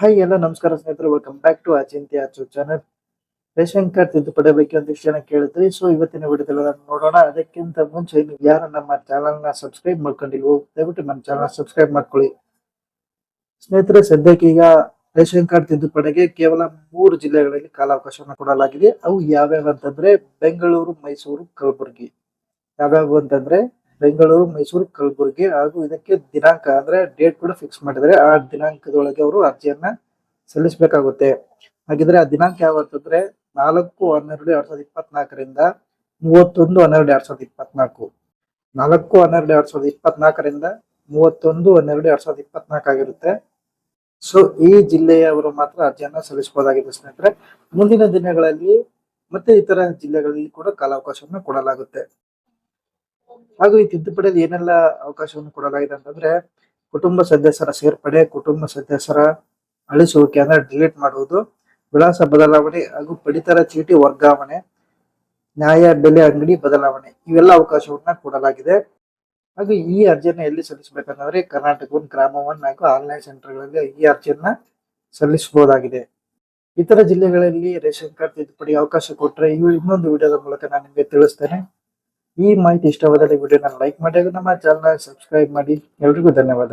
Hi ಎಲ್ಲ, ನಮಸ್ಕಾರ ಸ್ನೇಹಿತರು. ವೆಲ್ಕಮ್ ಬ್ಯಾಕ್ ಟು ಅಚಿಂತ್ಯ ಅಚು ಚಾನಲ್ ರೇಷನ್ ಕಾರ್ಡ್ ತಿದ್ದುಪಡಿ ಬಗ್ಗೆ ಒಂದಿಷ್ಟು ಜನ ಕೇಳಿದ್ರಿ. ಸೊ ಇವತ್ತಿನ ವಿಡಿಯೋದಲ್ಲಿ ನೋಡೋಣ. ಅದಕ್ಕಿಂತ ಮುಂಚೆ ನೀವು ಯಾರು ನಮ್ಮ ಚಾನಲ್ನ ಸಬ್ಸ್ಕ್ರೈಬ್ ಮಾಡ್ಕೊಂಡಿಲ್ವೋ ದಯವಿಟ್ಟು ನಮ್ಮ ಚಾನಲ್ ಸಬ್ಸ್ಕ್ರೈಬ್ ಮಾಡ್ಕೊಳ್ಳಿ. ಸ್ನೇಹಿತರೆ, ಸದ್ಯಕ್ಕೆ ಈಗ ರೇಷನ್ ಕಾರ್ಡ್ ತಿದ್ದುಪಡಿಗೆ ಕೇವಲ ಮೂರು ಜಿಲ್ಲೆಗಳಲ್ಲಿ ಕಾಲಾವಕಾಶವನ್ನು ಕೊಡಲಾಗಿದೆ. ಅವು ಯಾವ್ಯಾವ ಅಂತಂದ್ರೆ, ಬೆಂಗಳೂರು, ಮೈಸೂರು, ಕಲಬುರಗಿ. ಯಾವ್ಯಾವು ಅಂತಂದ್ರೆ ಬೆಂಗಳೂರು, ಮೈಸೂರು, ಕಲಬುರಗಿ ಹಾಗೂ ಇದಕ್ಕೆ ದಿನಾಂಕ ಅಂದ್ರೆ ಡೇಟ್ ಕೂಡ ಫಿಕ್ಸ್ ಮಾಡಿದರೆ ಆ ದಿನಾಂಕದೊಳಗೆ ಅವರು ಅರ್ಜಿಯನ್ನ ಸಲ್ಲಿಸಬೇಕಾಗುತ್ತೆ. ಹಾಗಿದ್ರೆ ಆ ದಿನಾಂಕ ಯಾವತ್ತಂದ್ರೆ ನಾಲ್ಕು ಹನ್ನೆರಡು ಎರಡ್ ಸಾವಿರದ ಇಪ್ಪತ್ನಾಲ್ಕರಿಂದ ಮೂವತ್ತೊಂದು ಹನ್ನೆರಡು ಎರಡ್ ಸಾವಿರದ ಇಪ್ಪತ್ನಾಲ್ಕು. ನಾಲ್ಕು ಹನ್ನೆರಡು ಎರಡ್ ಸಾವಿರದ ಇಪ್ಪತ್ನಾಲ್ಕರಿಂದ ಮೂವತ್ತೊಂದು ಹನ್ನೆರಡು ಎರಡ್ ಸಾವಿರದ ಇಪ್ಪತ್ನಾಲ್ಕು ಆಗಿರುತ್ತೆ. ಸೊ ಈ ಜಿಲ್ಲೆಯವರು ಮಾತ್ರ ಅರ್ಜಿಯನ್ನ ಸಲ್ಲಿಸಬಹುದಾಗಿದೆ ಸ್ನೇಹಿತರೆ. ಮುಂದಿನ ದಿನಗಳಲ್ಲಿ ಮತ್ತೆ ಇತರ ಜಿಲ್ಲೆಗಳಲ್ಲಿ ಕೂಡ ಕಾಲಾವಕಾಶವನ್ನು ಕೊಡಲಾಗುತ್ತೆ. ಹಾಗೂ ಈ ತಿದ್ದುಪಡಿಯಲ್ಲಿ ಏನೆಲ್ಲ ಅವಕಾಶವನ್ನು ಕೊಡಲಾಗಿದೆ ಅಂತಂದ್ರೆ, ಕುಟುಂಬ ಸದಸ್ಯರ ಸೇರ್ಪಡೆ, ಕುಟುಂಬ ಸದಸ್ಯರ ಅಳಿಸುವಿಕೆ ಅಂದ್ರೆ ಡಿಲೀಟ್ ಮಾಡುವುದು, ವಿಳಾಸ ಬದಲಾವಣೆ ಹಾಗೂ ಪಡಿತರ ಚೀಟಿ ವರ್ಗಾವಣೆ, ನ್ಯಾಯ ಬೆಲೆ ಅಂಗಡಿ ಬದಲಾವಣೆ ಇವೆಲ್ಲ ಅವಕಾಶವನ್ನ ಕೊಡಲಾಗಿದೆ. ಹಾಗೂ ಈ ಅರ್ಜಿಯನ್ನು ಎಲ್ಲಿ ಸಲ್ಲಿಸಬೇಕಂದ್ರೆ ಕರ್ನಾಟಕ ಒನ್ ಗ್ರಾಮ ಒನ್ ಹಾಗೂ ಆನ್ಲೈನ್ ಸೆಂಟರ್ಗಳಲ್ಲಿ ಈ ಅರ್ಜಿಯನ್ನ ಸಲ್ಲಿಸಬಹುದಾಗಿದೆ. ಇತರ ಜಿಲ್ಲೆಗಳಲ್ಲಿ ರೇಷನ್ ಕಾರ್ಡ್ ತಿದ್ದುಪಡಿ ಅವಕಾಶ ಕೊಟ್ಟರೆ ಇನ್ನೊಂದು ವಿಡಿಯೋದ ಮೂಲಕ ನಾನು ನಿಮಗೆ ತಿಳಿಸ್ತೇನೆ. ಈ ಮಾಹಿತಿ ಇಷ್ಟವಾದಲ್ಲಿ ವಿಡಿಯೋನ ಲೈಕ್ ಮಾಡಿ ಹಾಗೂ ನಮ್ಮ ಚಾನಲ್ ಸಬ್ಸ್ಕ್ರೈಬ್ ಮಾಡಿ. ಎಲ್ರಿಗೂ ಧನ್ಯವಾದ.